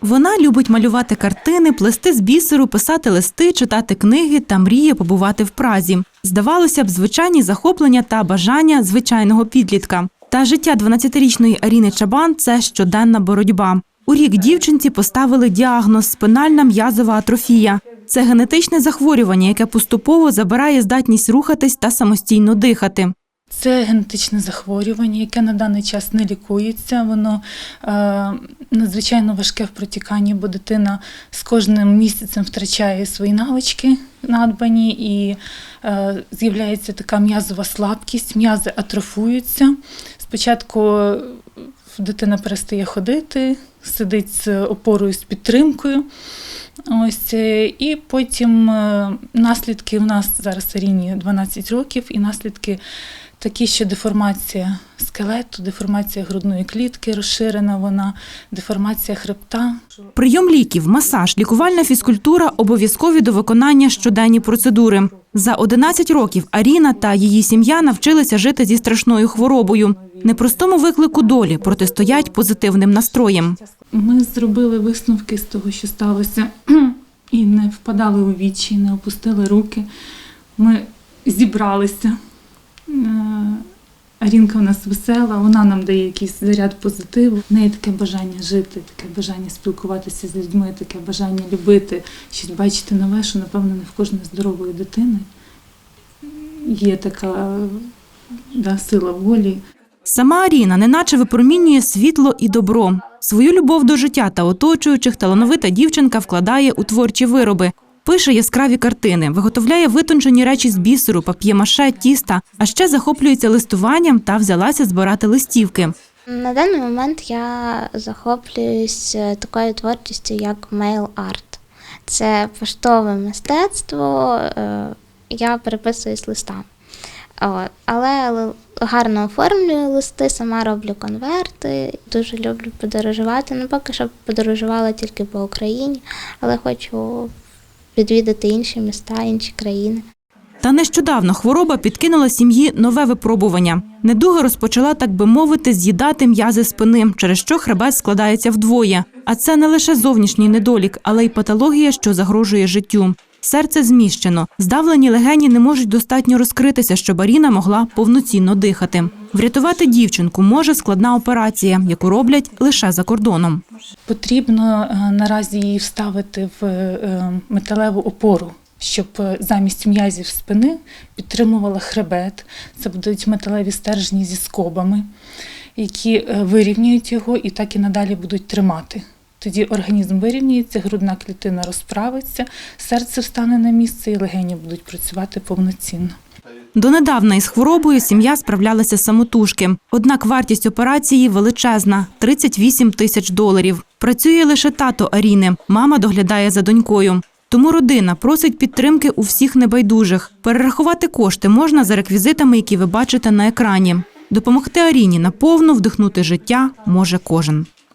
Вона любить малювати картини, плести з бісеру, писати листи, читати книги та мріє побувати в Празі. Здавалося б, звичайні захоплення та бажання звичайного підлітка. Та життя 12-річної Аріни Чабан це щоденна боротьба. У рік дівчинці поставили діагноз спинальна м'язова атрофія. Це генетичне захворювання, яке поступово забирає здатність рухатись та самостійно дихати. Це генетичне захворювання, яке на даний час не лікується. Воно е, надзвичайно важке в протіканні, бо дитина з кожним місяцем втрачає свої навички надбані і е, з'являється така м'язова слабкість, м'язи атрофуються. Спочатку дитина перестає ходити, сидить з опорою з підтримкою. Ось е, і потім е, наслідки у нас зараз Аріні 12 років, і наслідки такі, що деформація скелету, деформація грудної клітки розширена, вона деформація хребта. Прийом ліків, масаж, лікувальна фізкультура обов'язкові до виконання щоденні процедури. За 11 років Аріна та її сім'я навчилися жити зі страшною хворобою. Непростому виклику долі протистоять позитивним настроєм. Ми зробили висновки з того, що сталося, і не впадали у вічі, не опустили руки. Ми зібралися. Е, Арінка у нас весела, вона нам дає якийсь заряд позитиву. В неї таке бажання жити, таке бажання спілкуватися з людьми, таке бажання любити, щось бачити нове, що, напевно, не в кожної здорової дитини є така да, сила волі. Сама Аріна неначе випромінює світло і добро. Свою любов до життя та оточуючих талановита дівчинка вкладає у творчі вироби. Пише яскраві картини, виготовляє витончені речі з бісеру, пап'ємаше, тіста, а ще захоплюється листуванням та взялася збирати листівки. На даний момент я захоплююсь е, такою творчістю, як мейл арт. Це поштове мистецтво. е, Я переписуюсь листами. Але гарно оформлюю листи, сама роблю конверти. Дуже люблю подорожувати. Ну, поки що подорожувала тільки по Україні, але хочу відвідати інші міста, інші країни. Та нещодавно хвороба підкинула сім'ї нове випробування. Недуга розпочала, так би мовити, з'їдати м'язи спини, через що хребет складається вдвоє. А це не лише зовнішній недолік, але й патологія, що загрожує життю. Серце зміщено. Здавлені легені не можуть достатньо розкритися, щоб Аріна могла повноцінно дихати. Врятувати дівчинку може складна операція, яку роблять лише за кордоном. Потрібно е, наразі її вставити в е, металеву опору, щоб е, замість м'язів спини підтримувала хребет. Це будуть металеві стержні зі скобами, які вирівнюють його і так і надалі будуть тримати. Тоді організм вирівнюється, грудна клітина розправиться, серце встане на місце і легені будуть працювати повноцінно. Донедавна із хворобою сім'я справлялася самотужки. Однак вартість операції величезна 38 тисяч доларів. Працює лише тато Аріни. Мама доглядає за донькою. Тому родина просить підтримки у всіх небайдужих. Перерахувати кошти можна за реквізитами, які ви бачите на екрані. Допомогти Аріні наповну вдихнути життя може кожен.